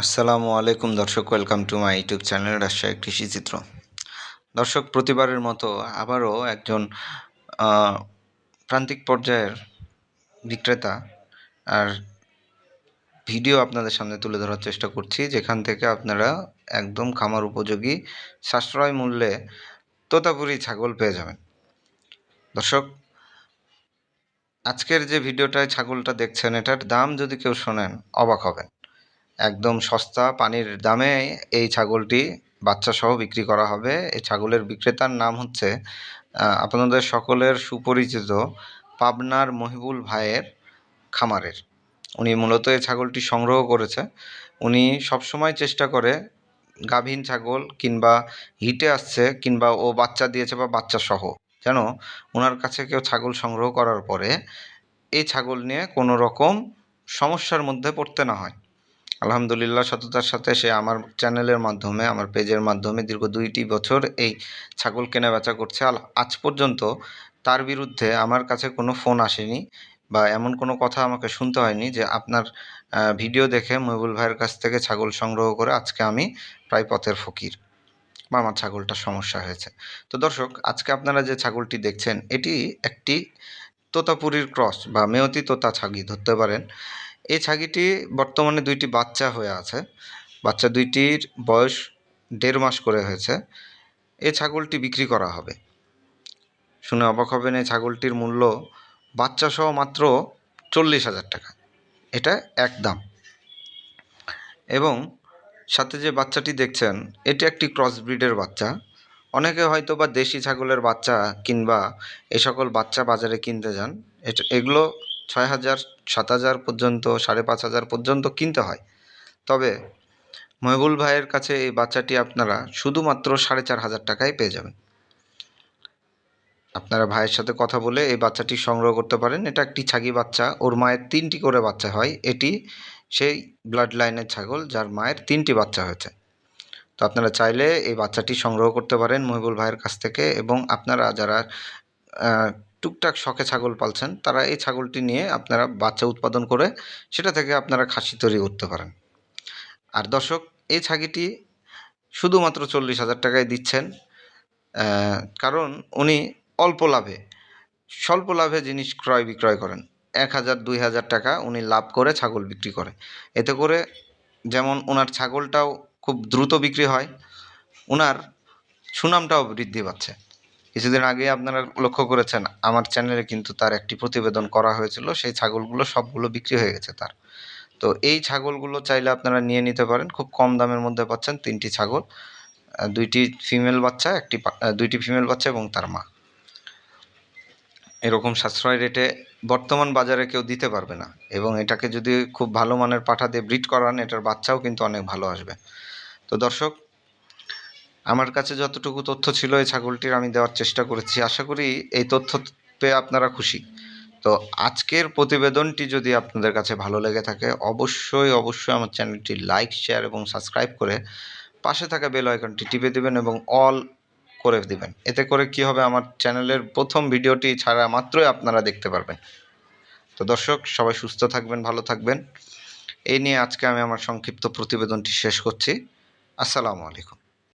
আসসালামু আলাইকুম দর্শক welcome to my YouTube channel Rajshahi কৃষি চিত্র। দর্শক, প্রতিবারের মতো আবারও একজন প্রান্তিক পর্যায়ের বিক্রেতা আর ভিডিও আপনাদের সামনে তুলে ধরার চেষ্টা করছি, যেখান থেকে আপনারা একদম খামার উপযোগী, সাশ্রয় মূল্যে তোতাপুরি ছাগল পেয়ে যাবেন। দর্শক, আজকের যে ভিডিওটায় ছাগলটা দেখছেন, এটার দাম যদি কেউ শোনেন, অবাক হবেন। একদম সস্তা পানির দামে এই ছাগলটি বাচ্চা সহ বিক্রি করা হবে। এই ছাগলের বিক্রেতার নাম হচ্ছে আপনাদের সকলের সুপরিচিত পাবনার মহিবুল ভাইয়ের খামারের। উনি মূলত এই ছাগলটি সংগ্রহ করেছে। উনি সবসময় চেষ্টা করে গাভীন ছাগল কিংবা হিটে আসছে কিংবা ও বাচ্চা দিয়েছে বা বাচ্চা সহ যেন ওনার কাছে কেউ ছাগল সংগ্রহ করার পরে এই ছাগল নিয়ে কোনো রকম সমস্যার মধ্যে পড়তে না হয়। আলহামদুলিল্লাহ, সততার সাথে সে আমার চ্যানেলের মাধ্যমে, আমার পেজের মাধ্যমে দীর্ঘ দুইটি বছর এই ছাগল কেনা বেচা করছে আজ পর্যন্ত তার বিরুদ্ধে আমার কাছে কোনো ফোন আসেনি বা এমন কোনো কথা আমাকে শুনতে হয়নি যে আপনার ভিডিও দেখে মহিবুল ভাইয়ের কাছ থেকে ছাগল সংগ্রহ করে আজকে আমি প্রায় পথের ফকির। বা আমার ছাগলটার সমস্যা হয়েছে। তো দর্শক, আজকে আপনারা যে ছাগলটি দেখছেন, এটি একটি তোতাপুরীর ক্রস বা মেয়তি তোতা ছাগি, ধরতে পারেন। এই ছাগিটি বর্তমানে দুইটি বাচ্চা হয়ে আছে। বাচ্চা দুইটির বয়স দেড় মাস করে হয়েছে। এই ছাগলটি বিক্রি করা হবে। শুনে অবাক হবেন, এই ছাগলটির মূল্য বাচ্চা সহ মাত্র চল্লিশ হাজার টাকা। এটা এক দাম। এবং সাথে যে বাচ্চাটি দেখছেন, এটি একটি ক্রস ব্রিডের বাচ্চা। অনেকে হয়তো বা দেশি ছাগলের বাচ্চা কিংবা এ সকল বাচ্চা বাজারে কিনতে যান। এটা, এগুলো ছয় হাজার, সাত হাজার পর্যন্ত, সাড়ে পাঁচ হাজার পর্যন্ত কিনতে হয়। তবে মহিবুল ভাইয়ের কাছে এই বাচ্চাটি আপনারা শুধুমাত্র সাড়ে চার হাজার টাকায় পেয়ে যাবেন। আপনারা ভাইয়ের সাথে কথা বলে এই বাচ্চাটি সংগ্রহ করতে পারেন। এটা একটি ছাগি বাচ্চা। ওর মায়ের তিনটি করে বাচ্চা হয়। এটি সেই ব্লাড লাইনের ছাগল যার মায়ের তিনটি বাচ্চা হয়েছে। তো আপনারা চাইলে এই বাচ্চাটি সংগ্রহ করতে পারেন মহিবুল ভাইয়ের কাছ থেকে এবং আপনারা যারা টুকটাক শখে ছাগল পালছেন, তারা এই ছাগলটি নিয়ে আপনারা বাচ্চা উৎপাদন করে সেটা থেকে আপনারা খাসি তৈরি করতে পারেন। আর দর্শক, এই ছাগিটি শুধুমাত্র চল্লিশ হাজার টাকায় দিচ্ছেন কারণ উনি অল্প লাভে, স্বল্প লাভে জিনিস ক্রয় বিক্রয় করেন। এক হাজার, দুই হাজার টাকা উনি লাভ করে ছাগল বিক্রি করে। এতে করে যেমন ওনার ছাগলটাও খুব দ্রুত বিক্রি হয় ওনার সুনামটাও বৃদ্ধি পাচ্ছে। কিছুদিন আগে আপনারা লক্ষ্য করেছেন, আমার চ্যানেলে কিন্তু তার একটি প্রতিবেদন করা হয়েছিল, সেই ছাগলগুলো সবগুলো বিক্রি হয়ে গেছে তার। তো এই ছাগলগুলো চাইলে আপনারা নিয়ে নিতে পারেন, খুব কম দামের মধ্যে পাচ্ছেন তিনটি ছাগল দুইটি ফিমেল বাচ্চা, একটি দুইটি ফিমেল বাচ্চা এবং তার মা। এরকম সাশ্রয় রেটে বর্তমান বাজারে কেউ দিতে পারবে না এবং এটাকে যদি খুব ভালো মানের পাঠা দিয়ে ব্রিড করান, এটার বাচ্চাও কিন্তু অনেক ভালো আসবে। তো দর্শক আমার কাছে যতটুকু তথ্য ছিল এই ছাগলটির আমি দেওয়ার চেষ্টা করেছি। আশা করি এই তথ্য পেয়ে আপনারা খুশি। তো আজকের প্রতিবেদনটি যদি আপনাদের কাছে ভালো লেগে থাকে, অবশ্যই অবশ্যই আমার চ্যানেলটি লাইক, শেয়ার এবং সাবস্ক্রাইব করে পাশে থাকা বেল আইকনটি টিপে দেবেন এবং অল করে দিবেন। এতে করে কি হবে, আমার চ্যানেলের প্রথম ভিডিওটি ছাড়া মাত্রই আপনারা দেখতে পারবেন। তো দর্শক, সবাই সুস্থ থাকবেন, ভালো থাকবেন। এই নিয়ে আজকে আমি আমার সংক্ষিপ্ত প্রতিবেদনটি শেষ করছি। আসসালামু আলাইকুম।